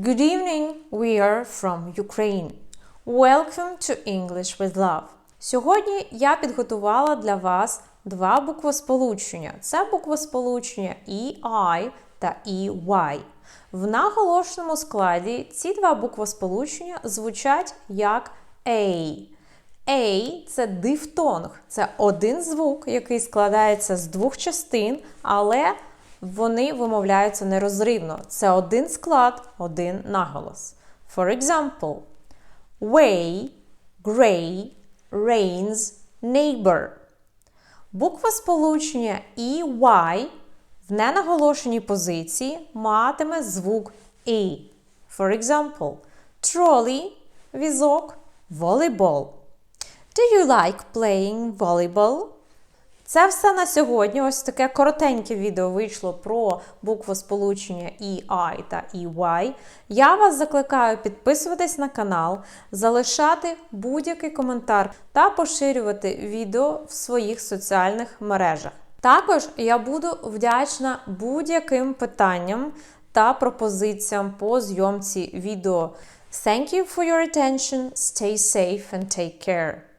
Good evening, we are from Ukraine. Welcome to English with Love. Сьогодні я підготувала для вас два буквосполучення. Це буквосполучення EI та EY. В наголошеному складі ці два буквосполучення звучать як A. A – це дифтонг, це один звук, який складається з двох частин, але вони вимовляються нерозривно. Це один склад, один наголос. For example, way, gray, rains, neighbor. Буква сполучення EY в ненаголошеній позиції матиме звук E. For example, trolley – візок, volleyball. Do you like playing volleyball? Це все на сьогодні. Ось таке коротеньке відео вийшло про буквосполучення EI та EY. Я вас закликаю підписуватись на канал, залишати будь-який коментар та поширювати відео в своїх соціальних мережах. Також я буду вдячна будь-яким питанням та пропозиціям по зйомці відео. Thank you for your attention. Stay safe and take care.